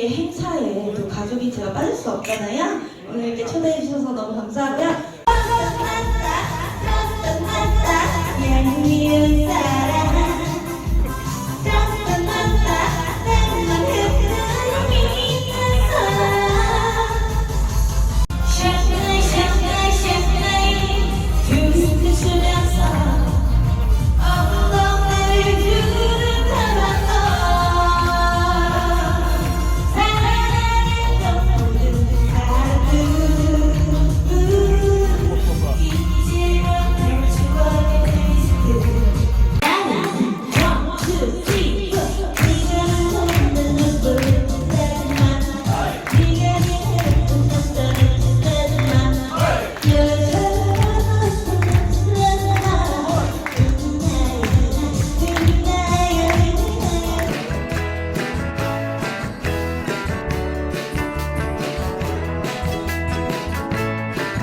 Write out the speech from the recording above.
저희의 행사에 또 가족이 제가 빠질 수 없잖아요. 오늘 이렇게 초대해 주셔서 너무 감사하고요.